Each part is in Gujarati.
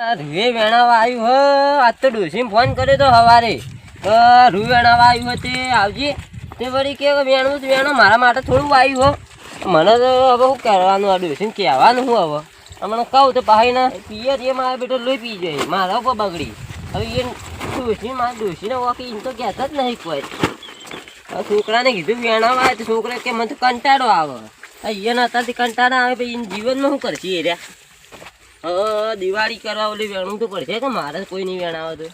રૂએ વેણાવા આવ્યું હ. આજ તો ડોસીને ફોન કર્યો તો સવારે રૂ વેણાવા આવ્યું હોય તે. આવજે. તે વળી કે વેણું જ વેણો. મારા માટે થોડું આવ્યું હો. મને તો હવે શું કરવાનું? આ ડોસીને કહેવાનું શું હવે? હમણાં કહું તો પાહી પીએ એ મારા બેટો લઈ પી જાય. મારા ઉપર બગડી. હવે એ ડોસી મારા ડોસીને વાકી એમ તો કહેતા જ નહીં કોઈ. છોકરાને કીધું વેણાવા આવે તો છોકરા કે મને તો કંટાળો આવે. અહીંયા અત્યારથી કંટાળો આવે, પછી જીવનમાં શું કરશે એ રહ્યા? હવે દિવાળી કરવા ઓલી વેણું તો પડશે કે મારે કોઈ નહીં વેણાવે તો.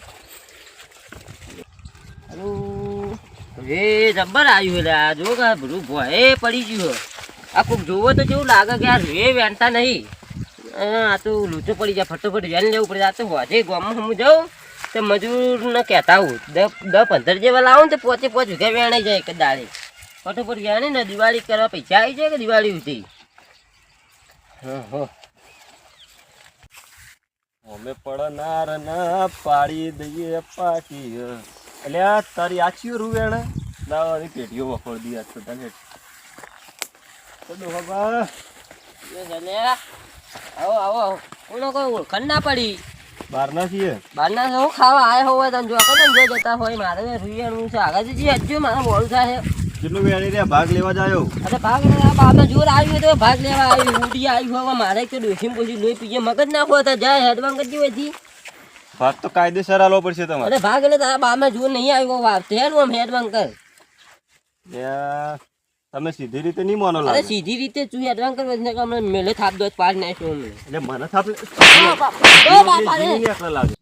હવે જબ્બર આવ્યું એટલે આ જો કે બધું ભોએ પડી ગયું હે. આ કોઈક જોવો તો કેવું લાગે કે આ રે વેણતા નહીં? આ તો લૂચો પડી જાય ફટોફટ વેણ લેવું પડે. આ તો હોજે ગામમાં હું જાઉં તો મજૂરને કહેતા હું દસ દસ પંદર જેવા લાવું ને તો પોચે પોચ વીઘા વેણાઈ જાય એક દાડે. ફટોફટ વેણે ને દિવાળી કરવા પૈસા આવી જાય કે દિવાળી ઉઠી હા હા. અમે પડનાર ના પાડી દઈએ પાકી. એટલે આ તારી આછી રૂવેણ દાવાની પેટીઓ વખોડ દી આજ તો તને ચલો બાબા આવો આવો આવો. કોનો કોઈ ઓળખાણ ના પડી. બહારના છીએ. બહારના હું ખાવા આયા હોય તમે જો કદમ જો જતા હોય મારે રૂયાનું છે. આગળ જઈએ હજુ મારે બોલ થાય. કેટલું વેણી રે ભાગ લેવા જાયો? અરે ભાગ લેવા બાબા જોર આવ્યું તો ભાગ લેવા આવ્યું. ઉડી આવ્યું હવે મારે કે ડોસી પોસી લોહી પીએ. મગજ નાખો તો જાય હેડવાંગ કરતી હોયથી ભાગ તો કાયદેસર આલો પડશે તમારે. અરે ભાગ એટલે તારા બામે જોર નહીં આવ્યો વાર તેનું આમ હેડવાંગ કર. તમે સીધી રીતે નહીં માનો લાગે. સીધી રીતે તું હેડવાંગ કર એટલે કે મેલે થાપ દો પાડ નાખ્યો એટલે મને થાપ લાગે.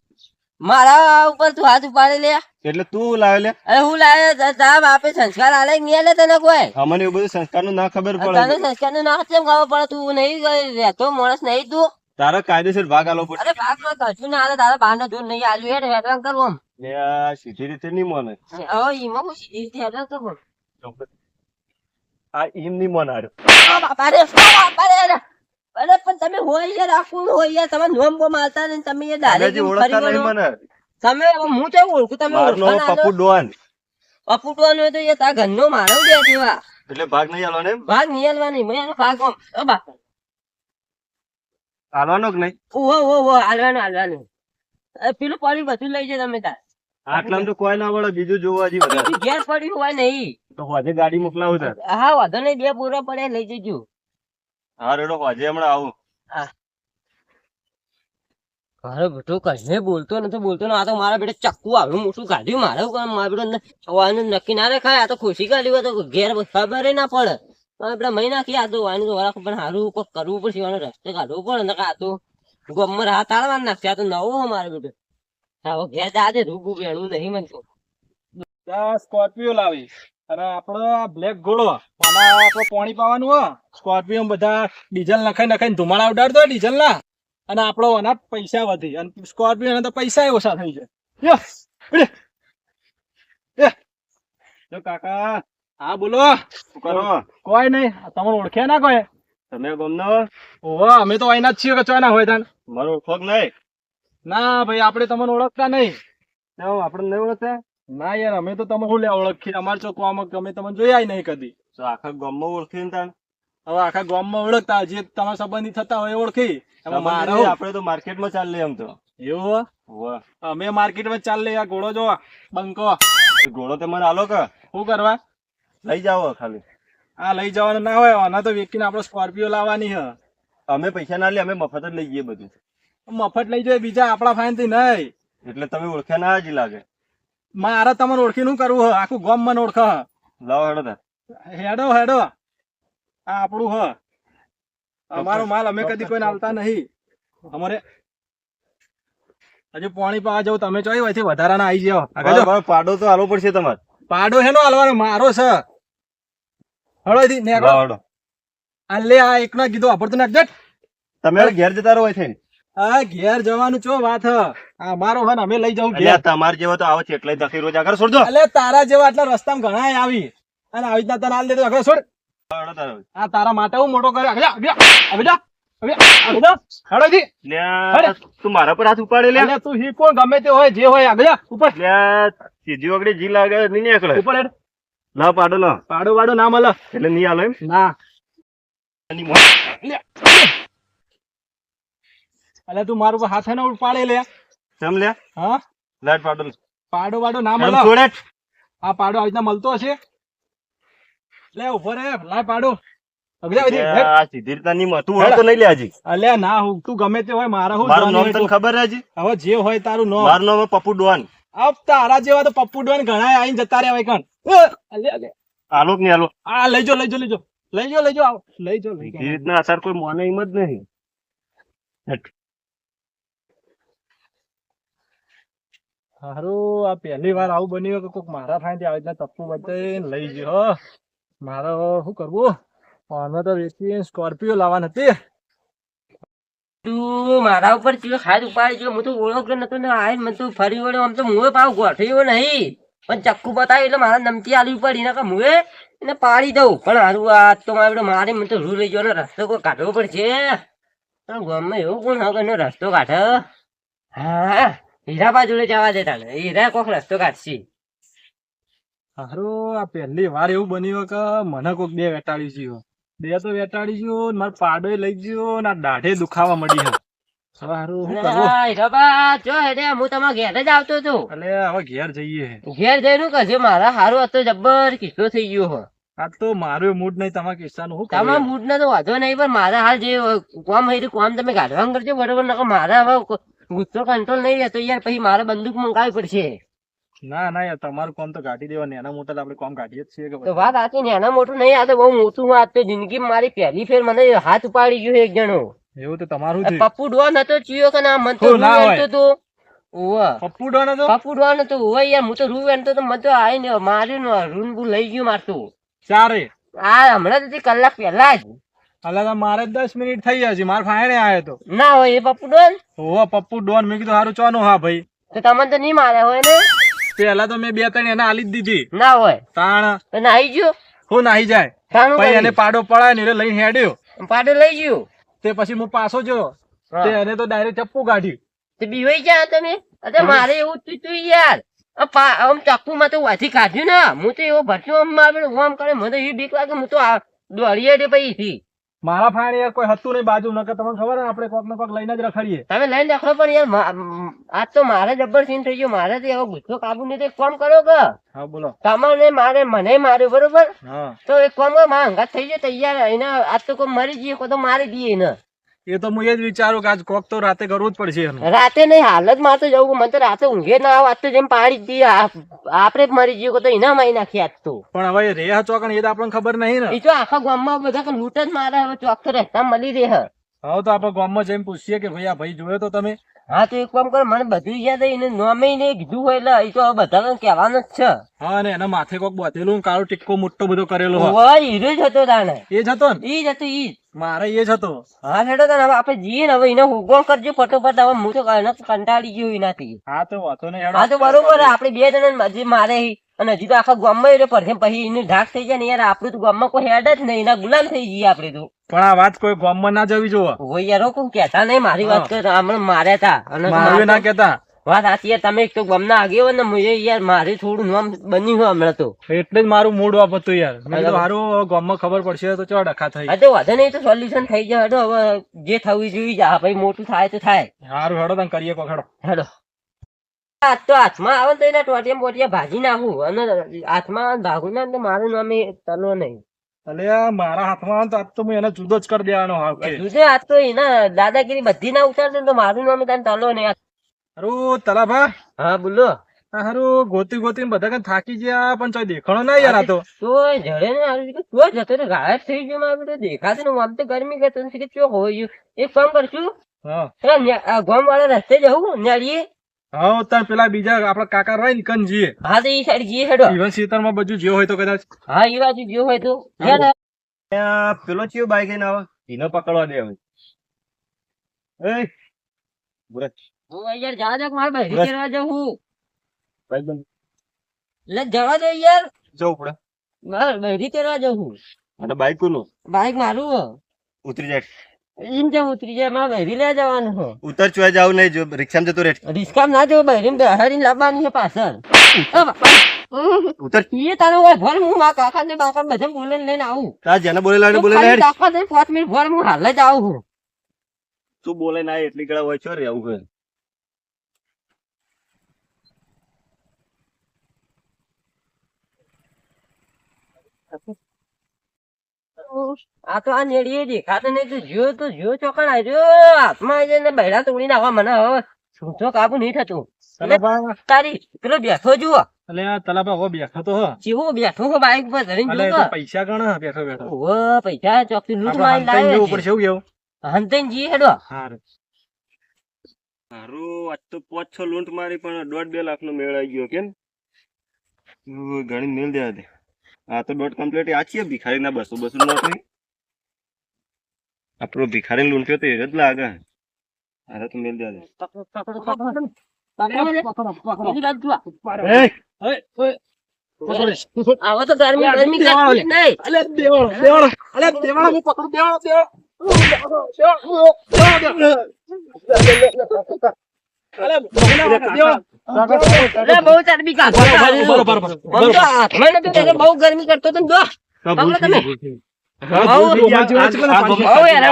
મારા ઉપર તું હાથ ઉપાડે લે. એટલે તું લાવે લે. અરે હું લાવે તારા બાપે સંસ્કાર આલે નહીં આલે તને કોઈ. અમને એવું બધું સંસ્કારનું ના ખબર તને સંસ્કારનું ના કેમ ખબર પડે? તું નહીં રહેતો માણસ નહીં તું. તારો કાયદેસર ભાગ આલો પડે અરે ભાગ તો કશું ના આલે તારા બહાર દૂર નહીં આલ્યું હેડ હેડવાંગ કરવું લે સીધી રીતે નહીં મને. હવે ઈમાં હું સીધી રીતે હેડવાંગ કરવું આ એમ નહીં મનાર બાપા રે બાપા રે અરે પણ તમે હોય યાર આખું હોય યાર તમે નોમ બોમ આલતા ને તમે એ ડાયરેક્ટ ઓળખતા નહીં મને. તમે હું તો ઓળખું? તમે મારું પપ્પુ ડોન પપ્પુ ડોન હોય તો એ તા ઘરનો મારો દે જેવા. એટલે ભાગ નહીં આલવાનો એમ? ભાગ નહીં નહીં મેં એનો ભાગ ઓમ ઓ બા આલવાનો કે નહીં? ઓ ઓ ઓ આલવાનો આલવાનો. પેલું પાણી બધું લઈ જાય તમે તાર. આટલા તો કોઈ ના વળે બીજું જોવા વધારે. ઘેર પડ્યું હોય નહીં. તો વાજે ગાડી મોકલાવું સર હા વાંધો નહીં બે પૂરા પડે લઈ જજો. હા રેડો હોજે હમણાં આવું. મારો બેટો કશે બોલતો નથી બોલતો આ તો મારા બેટા ચક્કુ આવ્યું મોટું કાઢ્યું મારે મારા બેટો સવારનું નક્કી ના રેખાય. આ તો ખુશી કાઢ્યું હોય તો ઘેર ખબર ના પડે. આપડે બેટા મહી નાખી આ તો વાનું તો વરાખ પણ સારું કોક કરવું પડશે વાનો રસ્તે કાઢવું પડે. ને આ તો ગમર હાથ આળવા નાખશે આ તો નવો હો મારો બેટો. હા ઘેર જાજે રૂબુ વેણું નહીં મને તો. સ્કોર્પિયો લાવી અને આપણો આ બ્લેક ઘોડો આમાં આપણે પાણી પાવાનું હો. સ્કોર્પિયો બધા ડીઝલ નખાઈ નખાઈને ધુમાડા ઉડાડતો ડીઝલ ના. અને આપણો આના પૈસા વધી. અને સ્કોર્પિયો તો પૈસા ઓછા થઈ જાય. જો કાકા હા બોલો. શું કરો? કોઈ નહીં. તમને ઓળખ્યા ના કોઈ? તમે ગમનો? ઓહો અમે તો અહીંના જ છીએ કે ચોના હોય તાન? મારો ઓળખો નહીં? ના ભાઈ આપણે તમને ઓળખતા નહીં. આપણે નહીં ઓળખતા? ના યાર અમે તો તમે શું લે ઓળખી અમારે ચોકવામાં અમે તમને જોયા નહીં કદી. તો આખા ગામમાં માં તાણ? હવે આખા ગામમાં ઓળખતા જે તમારા સંબંધી થતા હોય ઓળખી. આપડે મારે? આપણે તો માર્કેટમાં ચાલે એમ તો. એવું અમે માર્કેટમાં ચાલે આ ઘોડો જો બંકો. ઘોડો તમારે આલો કે. શું કરવા? લઈ જાવ ખાલી. આ લઈ જવાનું ના હોય આના તો વેકીને આપડે સ્કોર્પિયો લાવવાની હ. અમે પૈસા ના લે અમે મફત જ લઈ જઈએ બધું. મફત લઈ જાય બીજા આપણા ફાઈનથી નહીં. એટલે તમે ઓળખ્યા ના જ લાગે. મારે તમને ઓળખી નું કરવું હ આખું ગોમ મને ઓળખ હેડો હેડો આ આપણું હ. અમારો માલ અમે કદી કોઈ આવતા નહીં. અમારે હજુ પાણી પાવા જવું તમે ચોઈ હોય વધારાના આવી જાઓ. પાડો તો હાલવો પડશે તમારે. પાડો હેનો હાલવાનો મારો છે. હળો નેકળો. લાવો આ લે આ એકનો કીધું તો નાખજે. તમે ઘેર જતા રહો છે આ ઘેર જવાનું છો વાત આ મારો હન અમે લઈ જવું એટલે ઘેર. તમારે જેવો તો આવો છે એટલે દખી રોજ આગળ છોડજો અલે તારા જેવા આટલા રસ્તામાં ઘણા આવી. અને આવી રીતના તને હાલ દેતો આગળ છોડ. આ તારા માટે હું મોટો કરે આગળ આગળ પાડો પાડો વાડો ના મળે એટલે નહીં આલો એમ. ના. એની મોં- લે એટલે તું મારું પર હાથે ના ઉપાડે લે. ચમ લે? હા? લાઈટ પાડો પાડો પાડો ના મળે. છોડે આ પાડો આવી રીતના મળતો હશે. લે ઊભો રે. લાય પાડો. અલે અલે લઈ જો લઈ જો લઈ જો લઈ જો લઈ જો આવ. લઈ જો લઈ રીતના અસર કોઈ મોને એમ જ નહીં. હારું, આ પહેલી વાર આવું બન્યું કે કોક મારા થાય આવી રીતના ટપ્પુ બતાવીને લઈ ગયો મારો મારે શું કરવું? આને તો વેચી સ્કોર્પિયો લાવવાની હતી તું મારા ઉપર ચીલો ખાદ ઉપાડી ગયો? હું તો ઓળખ્યો નતો ને આય મને તો ફરી વળ્યો, આમ તો મુએ પાવ ગોઠવ્યો નહીં. પણ ચક્કુ બતાવ્યું એટલે મારા નમતી આલવી પડી ને મુએ એને પાડી દઉં. પણ હારું, આ તો મારે મારે મને તો રૂ લઈ ગયો રસ્તો કોઈ કાઢવો પડશે? પણ ગામમાં એવું કોણ હવે રસ્તો કાઢે? હા. હીરા બાજુ જવા દેતા ને હીરા કોક રસ્તો કાઢશી. હારો આ પહેલી વાર એવું બન્યું કે મને કોક બે વેટાડી ગયો બે તો વેટાડી ગયો મારો પાડો લઈ ગયો ને આ દાઢે દુખાવા મળી હવે હારું શું કરવું? હા, જો હેડે, હું તમારા ઘેર જ આવતો હતો. એટલે હવે ઘેર જઈએ ઘેર જઈને કહેજો મારા હારો હતો જબ્બર કિસ્સો થઈ ગયો હો. આ તો મારું મૂડ નહીં તમારા કિસ્સાનું તમારા મૂડ ને તો વાંધો નહીં પણ મારા હાલ જે કોમ હોય કોમ તમે કાઢવા કરજો બરોબર? નકર મારા હવે ગુસ્સો કંટ્રોલ નહીં રહેતો યાર પછી મારે બંદૂક મંગાવવી પડશે. ના ના યાર તમારું કામ તો કાઢી દેવા નેના મોટા આપણે કામ કાઢીએ જ છીએ તો. વાત આથી નેના મોટું નહીં આ તો બહુ મોટું વાત તો જિંદગી મારી પહેલી ફેર મને હાથ ઉપાડી ગયો એક જણો. એવું તો તમારું છે. પપ્પુ ડોન હતો ચિયો કે ના મન તો ના હોય. તો. પપ્પુ ડોન હતો? પપ્પુ ડોન હતો ઓવા યાર હું તો રૂ વેણતો તો મને તો આઈને માર્યું ને રૂન બુ લઈ ગયું મારતું. ચારે આ હમણાં તો કલાક પહેલા જ. અલા તો મારે દસ મિનિટ થઈ છે. મારે ફાયણે આવ્યો તો. ના હોય એ પપ્પુ ડોન? હો પપ્પુ ડોન. મેં કીધું સારું ચોનો હા ભાઈ. તો તમને તો નહીં માર્યા હોય ને? પેલા તો મેં બે ત્રણ એને આલી જ દીધી. ના હોય. તાણ. નાહી ગયો? હું નાહી જાય. પછી એને પાડો પડાય ને એટલે લઈને હેડ્યો. પાડો લઈ ગયો? તે પછી હું પાછો ગયો. તે એને તો ડાયરેક્ટ ચપ્પુ કાઢ્યું તે બીવાઈ ગયા તમે અરે મારે એવું થયું તું યાર. આમ ચપ્પુ માં તો વાથી કાઢ્યું ને? હું તો એવો ભરતો આમ મારે આમ કરે મને એ બીક લાગે હું તો દોડીએ દે પછી મારા ફાયણે યાર કોઈ હતું નહીં બાજુ. નકર તમને ખબર ને આપણે કોક ને કોક લઈને જ રખડીએ. તમે લઈને દેખો પણ યાર આજ તો મારે જબ્બર સીન થઈ ગયો. મારે તો એવો ગુસ્સો કાબુ નહીં તો એક કામ કરો કે હા બોલો. તમને મારે મને માર્યો બરોબર? તો એક કામ કરો મારા હંગાત થઈ જાય તૈયાર. એને આજ તો કોઈ મરી જઈએ કોઈ તો મારી દઈએ એને. એ તો હું એ જ વિચારું કે આજ કોક તો રાતે કરવું જ પડશે એનું. રાતે નહીં હાલ જ માં તો જવું મને તો રાતે ઊંઘે ના આવે આજ તો જેમ પાડી જ દઈએ આપણે જ મરી જઈએ તો એના મારી નાખી આજ તો. પણ હવે રે ચોકણ એ તો આપણને ખબર નહીં ને. એ તો આખા ગામમાં બધા લૂંટ જ મારે હવે ચોક તો રહેતા મળી રે હે. હવે તો આપણે ગામમાં જઈને પૂછીએ કે ભાઈ આ ભાઈ જોયો તો તમે? હા તો એક કામ કરો મને બધું યાદ આવી ને નોમે ને કીધું હોય એટલે એ તો બધાને કહેવાનું જ છે. હા ને એના માથે કોક બાંધેલું કાળો ટીક્કો મોટો બધો કરેલો હોય. હીરો જ હતો તાણે. એ જ હતો ને? એ જ હતો ઈ. મારે એ જ હતો. હા હેડો તાણે હવે આપણે જઈએ ને હવે એને હુગો કરજો ફટોફટ હવે હું તો કંટાળી ગયો એનાથી. હા તો વાંધો નહીં હા તો બરોબર આપણે બે જણા જે મારે હી. અને હજી તો આખા ગામમાં એટલે પડશે પછી એની ઢાક થઈ જાય ને યાર આપણું તો ગામમાં કોઈ હેડ જ નહીં એના ગુલામ થઈ જઈએ આપણે તો. પણ આ વાત કોઈ ગામમાં ના જવી જોવા. હોય યાર કોઈ કહેતા નહીં મારી વાત કર હમણાં માર્યા તા અને ના કેતા વાત સાચી યાર તમે તો ગામના આગેવાન ને મુજે યાર મારે થોડું નામ બન્યું હોય હમણાં તો. એટલે જ મારું મૂડ વાપ હતું યાર. મેં હારું ગામમાં ખબર પડશે તો ચો ડખા થઈ. હા તો વાંધો નહીં તો સોલ્યુશન થઈ જાય. હેડો હવે જે થવું જોઈએ જા. ભાઈ મોટું થાય તો થાય. સારું હેડો તમે કરીએ કોક હેડો. હેડો આ તો હાથમાં આવે તો એના ટોટિયા બોટિયા ભાજી નાખું. અને હાથમાં ભાગું ના તો મારું નામ એ તનો નહીં. આ મારા હાથમાં તો આજ તો હું એને જુદો જ કરી દેવાનો હાવ જુદે આ તો એના દાદાગીરી બધી ના ઉતારશે ને તો મારું નામ તને તલો નહીં. હારું તલાભા. હા બોલો. હારું ગોતી ગોતી બધા કઈ થાકી ગયા પણ ચોય દેખાણો ના યાર આ તો. જડે ને તો જતો તો ગાયબ થઈ ગયો મારું તો. દેખાતું ને આમ તો ગરમી કે નથી કે ચો હોય એક કામ કરશું. હા. ગામ વાળા રસ્તે જવું ન્યાળીએ. હા તાર પેલા બીજા આપડા કાકા ને કન જીએ હા તો એ સાઈડ જીએ હેડો. ઈવન સીતરમાં બધું જીવ હોય તો કદાચ. હા એ બાજુ જીવ હોય તો. પેલો ચિયો બાઈક લઈને આવે. એને પકડવા દે હવે. એ બુરજ હું યાર જવા દે મારે બહેરી. કરવા જવું? જવા દે યાર. જવું પડે. મારે બહેરી કરવા જવું. અને બાઈક કોનું? બાઈક મારું ઉતરી જાય. એમ જેમ ઉતરી જાય? મારે બહેરી લેવા જવાનું છે ઉતર ચોય જાવ નહીં જો રિક્ષામાં જતો રહે. રિસ્કામ ના જવું બહેરી બહેરી લાવવાની છે પાછળ. ઉતર. એ તારો ભર હું મારા કાકા ને બાકા બધા બોલે લઈને આવું. જેને બોલે તું મિનિટ ભર હું હાલે જ આવું છું બોલે ના એટલી કડા હોય છો રે હોય. આ તો આ નેડીએ દેખાતો નહીં તો જો તો જો ચોકણ આવ્યો હાથમાં આવી જાય બૈડા તોડી નાખવા મને હવે છૂટો કાબુ નહીં થતું. તારી પેલો બેઠો જુઓ. અલે આ તલાપા હો બેઠો તો હ. ચેવો બેઠો હો બાઈક પર ધરીને અલે તો પૈસા ગણા બેઠો બેઠો. પૈસા ચોકથી લૂંટ મારી લાવે એવું કેવું? જી હેડો. હારું. હારું આજ તો પાંચ છ લૂંટ મારી પણ દોઢ બે લાખ નો મેળ આવી ગયો કેમ? ઘણી મેળ દે. આ તો ડોટ કમ્પ્લીટ આછી ભિખારી ના બસો બસો ના કોઈ આપણો ભિખારી લૂંટ્યો તો એ જ લાગે. અરે તો મેલ દે દે પકડો, બહુ ગરમી કરતો તમે.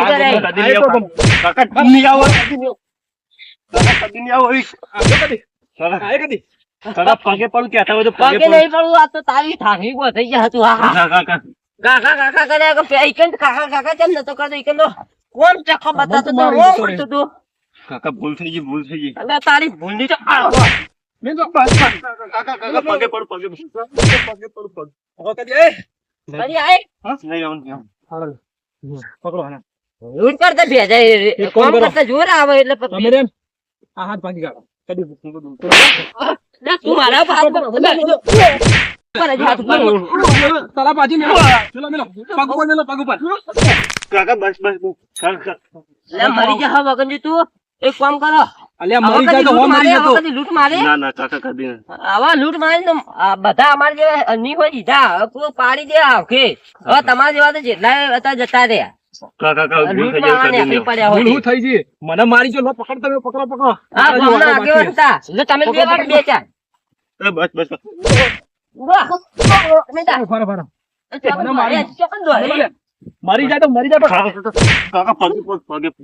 કરે. પગે પણ કહેતા હોય તો પગે નહીં પડવું આ તો તારી થાકી ગો થઈ ગયા તું હા. કાકા કાકા કાકા કર્યા કે પે- ઈકન કાકા કાકા કેમ નતો કરતો કોણ ચક્કો બતાતો તો રોમ તો કાકા ભૂલ થઈ ગઈ ભૂલ થઈ ગઈ અને તારી ભૂંડી તો આ. કાકા કાકા પગે પડ પગે પગે પડ પગ ફરી આય નહીં આવવાનું પકડો હા લૂંટ કરતા ભેજાય એક કામ કોમ કરો. કરતા જોર આવે એટલે પછી- તમે રેમ આ હાથ ભાંગી કાઢો કદી લે, તું મારા ઉપર હાથ મારો. લે, ઉપર જ હાથ ઉપર. તલા પાછી મેલો મેલો મેલો પગ ઉપર મેલો પગ ઉપર કાકા બસ બસ બસ. કાકા લે, મરી જા હવે વગનજી તું એક કામ કરો. અલ્યા હવે મરી જાય કદી તો હો લૂંટ મરી મારે, જતો હવે કદી લૂંટ મારે? ના ના કાકા કદી નહીં. આવા લૂંટ મારી ને આ બધા અમારા જેવા નહીં હોય દીધા હવે કોઈ પાડી દે આવકે હવે તમારા જેવા તો જેટલા જતા રહ્યા. મને મારી જો પકડ તમે પકડો પકડો. તમે બે ચાર. બસ બસ બસ. ઊભા. તમે જા. ફરો ફરો ચોકન મારી. જાય તો મરી જાય પગે પગ.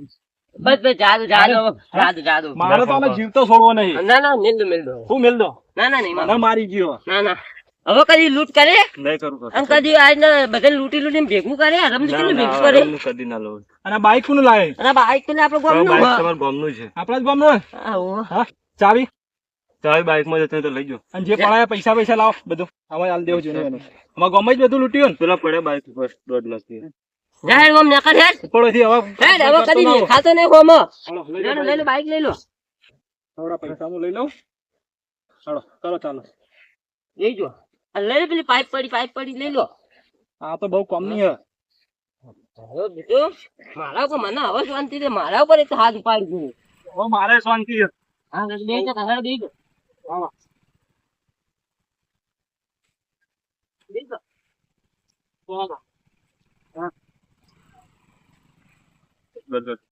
બસ બસ જાદુ જાદુ જાદુ જાદુ. મારે તો અમે જીવતો છોડવો નહીં. ના ના મિલ દો મિલ દો. હું મિલ દો? ના ના નહીં મને મારી. ગયો. ના ના. હવે કદી લૂંટ કરે? નહીં કરું. અને કદી આજને બધા લૂંટી લૂંટી ભેગું કરે? રમ ના, કેટલું ભેગું કરે? કદી ના લઉં. અને બાઈક કોનું લાવે? અને બાઈક તો આપણે હવે ગામનું બાઈક હા. નું છે. આપણા જ ગામનો નું હા, ચાવી? ચાવી બાઈકમાં જતો તો લઈ જો અને જે પડાયા પૈસા પૈસા લાવો બધું. આમાં હાલ દેવું જોઈએ અમારા ગામમાં જ બધું લૂંટ્યું પેલા પડ્યા બાઈક ઉપર દોઢ લાખથી. જાહેર ગામ નકર હે? પડોથી હવે હે હવે કદી નહીં. ખાતો નહીં હાલો, લઈ લઈ લો, બાઈક લઈ લો. થોડા પૈસા હું લઈ લઉં ચાલો ચાલો ચાલો. લઈ જો આ લઈ લો પેલી પાઇપ પડી પાઇપ પડી લઈ લો. આ તો બહુ કમ નહીં હવે બીજો મારા ઉપર મને હવે શાંતિ છે મારા ઉપર એક હાથ ઉપાડી દીધો ઓ મારે શાંતિ છે. હા બે જા કાકા બે જા બે જા બસ, બસ.